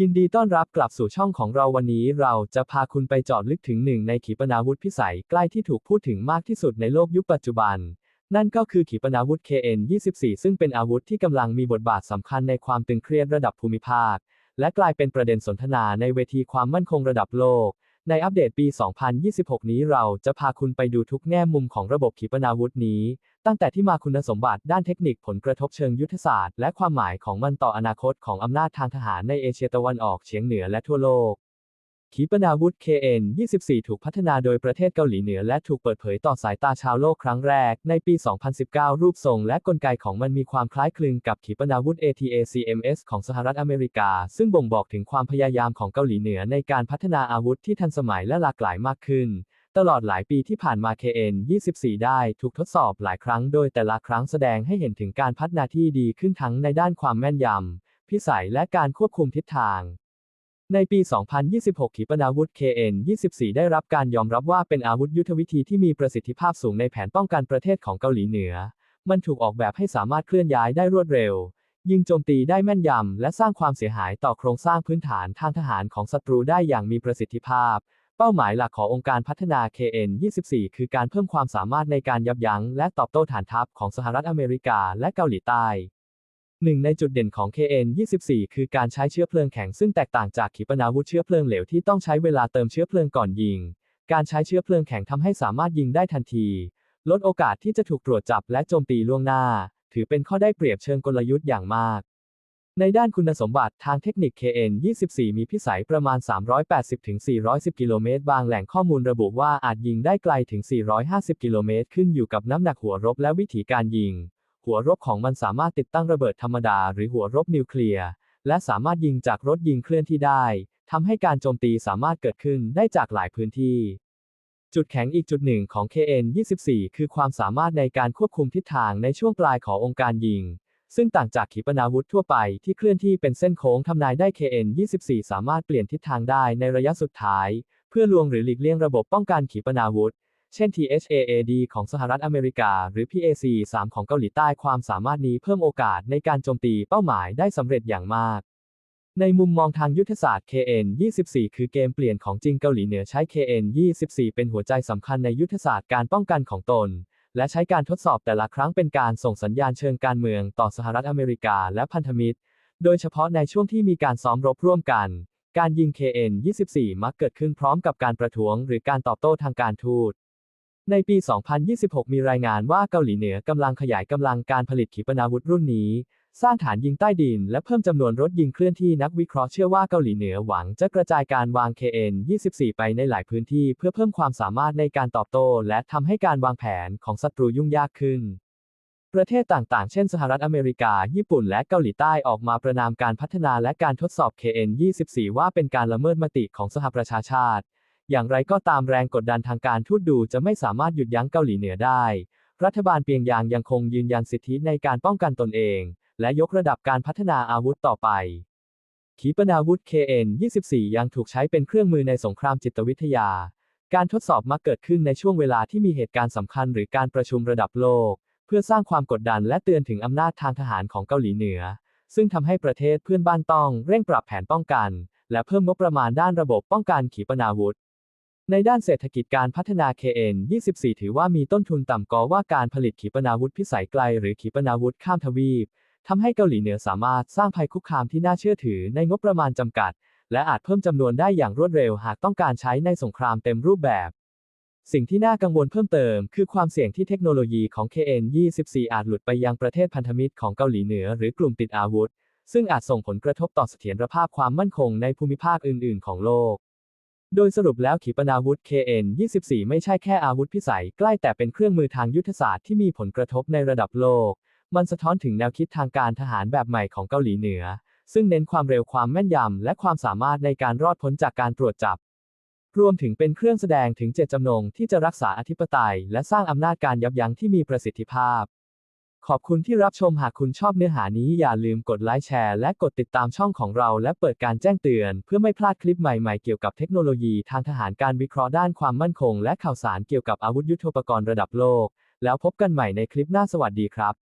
ยินดีต้อนรับกลับสู่ช่องของเราวันนี้เราจะพาคุณไปเจอดลึกถึงหนึ่งในขีปนาวุธพิสัยใกล้ที่ถูกพูดถึงมากที่สุดในโลกยุคปัจจุบัน นั่นก็คือขีปนาวุธ KN-24 ซึ่งเป็นอาวุธที่กำลังมีบทบาทสำคัญในความตึงเครียดระดับภูมิภาค และกลายเป็นประเด็นสนทนาในเวทีความมั่นคงระดับโลก ในอัปเดตปี 2026 นี้เราจะพาคุณไปดูทุกแง่มุมของระบบขีปนาวุธนี้ ตั้งแต่ที่มาคุณสมบัติด้านเทคนิคผลกระทบเชิงยุทธศาสตร์ และความหมายของมันต่ออนาคตของอำนาจทางทหารในเอเชียตะวันออกเฉียงเหนือและทั่วโลก ขีปนาวุธ KN-24 ถูกพัฒนาโดยประเทศเกาหลีเหนือและถูกเปิดเผยต่อสายตาชาวโลกครั้งแรก ในปี 2019 รูปทรงและกลไกของมันมีความคล้ายคลึงกับขีปนาวุธ ATACMS ของสหรัฐอเมริกา ซึ่งบ่งบอกถึงความพยายามของเกาหลีเหนือในการพัฒนาอาวุธที่ทันสมัยและหลากหลายมากขึ้น ตลอดหลายปีที่ผ่านมา KN-24 ได้ถูกทดสอบหลายครั้งโดยแต่ละครั้งแสดงให้เห็นถึงการพัฒนาที่ดีขึ้นทั้งในด้านความแม่นยำ พิสัยและการควบคุมทิศทางในปี 2026 ขีปนาวุธ KN-24 ได้รับการยอมรับว่าเป็นอาวุธยุทธวิธีที่มีประสิทธิภาพสูงในแผนป้องกันประเทศของเกาหลีเหนือ มันถูกออกแบบให้สามารถเคลื่อนย้ายได้รวดเร็ว ยิงโจมตีได้แม่นยำ และสร้างความเสียหายต่อโครงสร้างพื้นฐานทางทหารของศัตรูได้อย่างมีประสิทธิภาพ เป้าหมายหลักขององค์การพัฒนา KN-24 คือการเพิ่มความสามารถในการยับยั้งและตอบโต้ฐานทัพของสหรัฐอเมริกาและเกาหลีใต้หนึ่งในจุดเด่นของ KN-24 คือการใช้เชื้อเพลิงแข็งซึ่งแตกต่างจากขีปนาวุธเชื้อเพลิงเหลวที่ต้องใช้เวลาเติมเชื้อเพลิงก่อนยิง การใช้เชื้อเพลิงแข็งทำให้สามารถยิงได้ทันที ลดโอกาสที่จะถูกตรวจจับและโจมตีล่วงหน้า ถือเป็นข้อได้เปรียบเชิงกลยุทธ์อย่างมาก ในด้านคุณสมบัติทางเทคนิค KN-24 มีพิสัยประมาณ 380-410 กิโลเมตร บางแหล่งข้อมูลระบุว่าอาจยิงได้ไกลถึง 450 กิโลเมตร ขึ้นอยู่กับน้ำหนักหัวรบและวิธีการยิง หัวรบของมันสามารถติดตั้งระเบิดธรรมดา หรือหัวรบนิวเคลียร์ และสามารถยิงจากรถยิงเคลื่อนที่ได้ ทำให้การโจมตีสามารถเกิดขึ้นได้จากหลายพื้นที่ จุดแข็งอีกจุดหนึ่งของ KN-24 คือความสามารถในการควบคุมทิศทางในช่วงปลายขององค์การยิง ซึ่งต่างจากขีปนาวุธทั่วไปที่เคลื่อนที่เป็นเส้นโค้งทำนายได้ KN-24 สามารถเปลี่ยนทิศทางได้ในระยะสุดท้าย เพื่อลวงหรือหลีกเลี่ยงระบบป้องกันขีปนาวุธ เช่น THAAD ของสหรัฐอเมริกา หรือ PAC-3 ของเกาหลีใต้ความสามารถนี้เพิ่มโอกาสในการโจมตีเป้าหมายได้สำเร็จอย่างมากในมุมมองทางยุทธศาสตร์ KN-24 คือเกมเปลี่ยนของจริงเกาหลีเหนือใช้ KN-24 เป็นหัวใจสำคัญในยุทธศาสตร์การป้องกันของตน และใช้การทดสอบแต่ละครั้งเป็นการส่งสัญญาณเชิงการเมืองต่อสหรัฐอเมริกาและพันธมิตร โดยเฉพาะในช่วงที่มีการซ้อมรบร่วมกัน การยิง KN-24 มักเกิดขึ้นพร้อมกับการประท้วง หรือการตอบโต้ทางการทูต ในปี 2026 มีรายงานว่าเกาหลีเหนือกำลังขยายกำลังการผลิตขีปนาวุธรุ่นนี้ สร้างฐานยิงใต้ดิน และเพิ่มจำนวนรถยิงเคลื่อนที่นักวิเคราะห์เชื่อว่าเกาหลีเหนือหวังจะกระจายการวาง KN-24 ไปในหลายพื้นที่เพื่อเพิ่มความสามารถในการตอบโต้ และทำให้การวางแผนของศัตรูยุ่งยากขึ้น ประเทศต่างๆ เช่นสหรัฐอเมริกา ญี่ปุ่น และเกาหลีใต้ออกมาประนามการพัฒนาและการทดสอบ KN-24 ว่าเป็นการละเมิดมติของสหประชาชาติ อย่างไรก็ตามแรงกดดันทางการทูตดูจะไม่สามารถหยุดยั้งเกาหลีเหนือได้ รัฐบาลเปียงยางยังคงยืนยันสิทธิในการป้องกันตนเอง และยกระดับการพัฒนาอาวุธต่อไป ขีปนาวุธ KN-24 ยังถูกใช้เป็นเครื่องมือในสงครามจิตวิทยา การทดสอบมักเกิดขึ้นในช่วงเวลาที่มีเหตุการณ์สำคัญหรือการประชุมระดับโลก เพื่อสร้างความกดดันและเตือนถึงอำนาจทางทหารของเกาหลีเหนือ ซึ่งทำให้ประเทศเพื่อนบ้านต้องเร่งปรับแผนป้องกัน และเพิ่มงบประมาณด้านระบบป้องกันขีปนาวุธในด้านเศรษฐกิจการพัฒนา KN-24 ถือว่ามีต้นทุนต่ำกว่าการผลิตขีปนาวุธพิสัยไกลหรือขีปนาวุธข้ามทวีป ทำให้เกาหลีเหนือสามารถสร้างภัยคุกคามที่น่าเชื่อถือในงบประมาณจำกัด และอาจเพิ่มจำนวนได้อย่างรวดเร็วหากต้องการใช้ในสงครามเต็มรูปแบบ สิ่งที่น่ากังวลเพิ่มเติม คือความเสี่ยงที่เทคโนโลยีของ KN-24 อาจหลุดไปยังประเทศพันธมิตรของเกาหลีเหนือหรือกลุ่มติดอาวุธ ซึ่งอาจส่งผลกระทบต่อเสถียรภาพความมั่นคงในภูมิภาคอื่น ๆ ของโลกโดยสรุปแล้วขีปนาวุธ KN-24 ไม่ใช่แค่อาวุธพิสัยใกล้แต่เป็นเครื่องมือทางยุทธศาสตร์ที่มีผลกระทบในระดับโลก มันสะท้อนถึงแนวคิดทางการทหารแบบใหม่ของเกาหลีเหนือ ซึ่งเน้นความเร็วความแม่นยำ และความสามารถในการรอดพ้นจากการตรวจจับ รวมถึงเป็นเครื่องแสดงถึงเจตจำนงที่จะรักษาอธิปไตย และสร้างอำนาจการยับยั้งที่มีประสิทธิภาพ ขอบคุณที่รับชมหากคุณชอบเนื้อหานี้อย่าลืมกดไลค์แชร์และกดติดตามช่องของเรา และเปิดการแจ้งเตือน เพื่อไม่พลาดคลิปใหม่ๆเกี่ยวกับเทคโนโลยีทางทหารการวิเคราะห์ด้านความมั่นคง และข่าวสารเกี่ยวกับอาวุธยุทโธปกรณ์ระดับโลก แล้วพบกันใหม่ในคลิปหน้าสวัสดีครับ